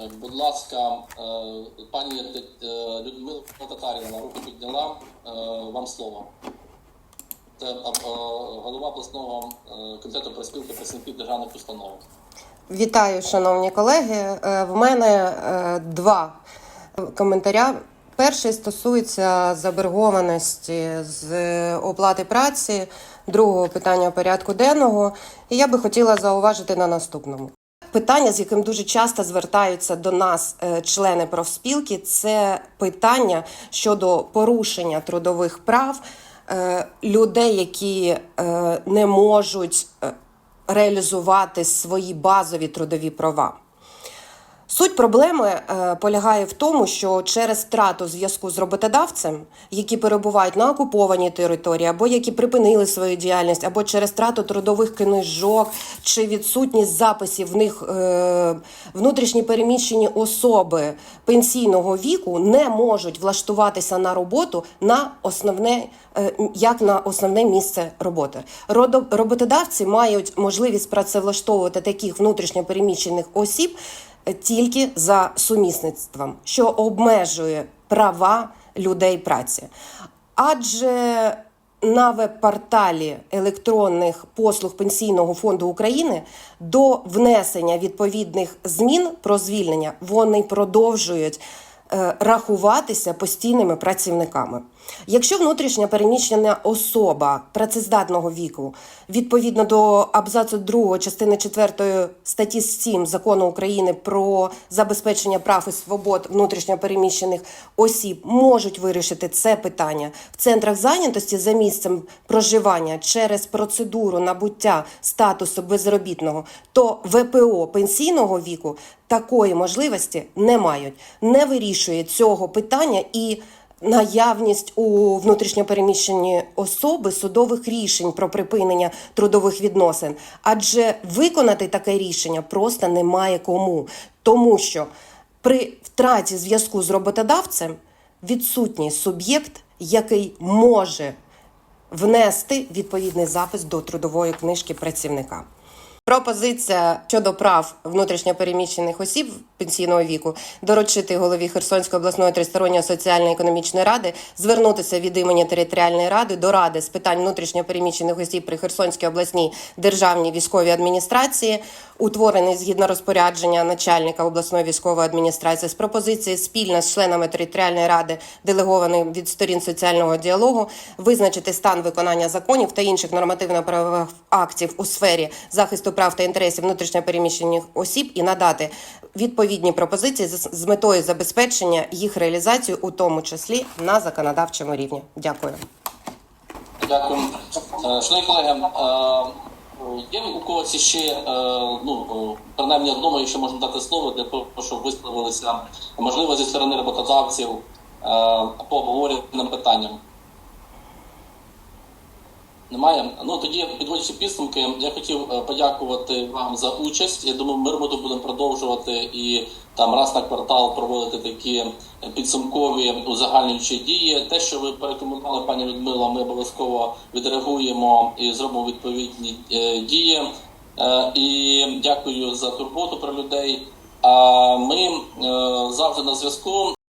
Е, Будь ласка, е, пані е, Людмила Татаріна руку підняла. Вам слово. Це голова обласного комітету проспілки працівників державних установ. Вітаю, шановні колеги. В мене два коментаря. Перший стосується заборгованості з оплати праці, другого питання порядку денного. І я би хотіла зауважити на наступному. Питання, з яким дуже часто звертаються до нас е, члени профспілки, це питання щодо порушення трудових прав е, людей, які е, не можуть реалізувати свої базові трудові права. Суть проблеми е, полягає в тому, що через втрату зв'язку з роботодавцем, які перебувають на окупованій території, або які припинили свою діяльність, або через втрату трудових книжок чи відсутність записів в них е, внутрішні переміщені особи пенсійного віку не можуть влаштуватися на роботу на основне е, як на основне місце роботи. Роботодавці мають можливість працевлаштовувати таких внутрішньо переміщених осіб тільки за сумісництвом, що обмежує права людей праці. Адже на веб-порталі електронних послуг Пенсійного фонду України до внесення відповідних змін про звільнення вони продовжують рахуватися постійними працівниками. Якщо внутрішня переміщена особа працездатного віку відповідно до абзацу 2 частини 4 статті 7 закону України про забезпечення прав і свобод внутрішньо переміщених осіб можуть вирішити це питання в центрах зайнятості за місцем проживання через процедуру набуття статусу безробітного, то ВПО пенсійного віку такої можливості не мають, не вирішує цього питання і наявність у внутрішньопереміщені особи судових рішень про припинення трудових відносин, адже виконати таке рішення просто немає кому, тому що при втраті зв'язку з роботодавцем відсутній суб'єкт, який може внести відповідний запис до трудової книжки працівника. Пропозиція щодо прав внутрішньопереміщених осіб пенсійного віку доручити голові Херсонської обласної тристоронньої соціально-економічної ради звернутися від імені територіальної ради до ради з питань внутрішньопереміщених осіб при Херсонській обласній державній військовій адміністрації, утворений згідно розпорядження начальника обласної військової адміністрації з пропозицією спільно з членами територіальної ради, делегованих від сторін соціального діалогу, визначити стан виконання законів та інших нормативно-правових актів у сфері захисту прав та інтересів внутрішньопереміщених осіб і надати відповідні пропозиції з метою забезпечення їх реалізації, у тому числі на законодавчому рівні. Дякую. Дякую. Е, Шановні колеги, е, є у когось ще, е, ну, принаймні одному, якщо можна дати слово, того, щоб висловилися, можливо, зі сторони роботодавців по обговореним питанням. Немає? Ну тоді, підводячи підсумки, я хотів е, подякувати вам за участь. Я думаю, ми роботу будемо продовжувати і там раз на квартал проводити такі підсумкові узагальнюючі дії. Те, що ви порекомендували, пані Людмила, ми обов'язково відреагуємо і зробимо відповідні е, дії. Е, І дякую за турботу про людей. А ми завжди на зв'язку.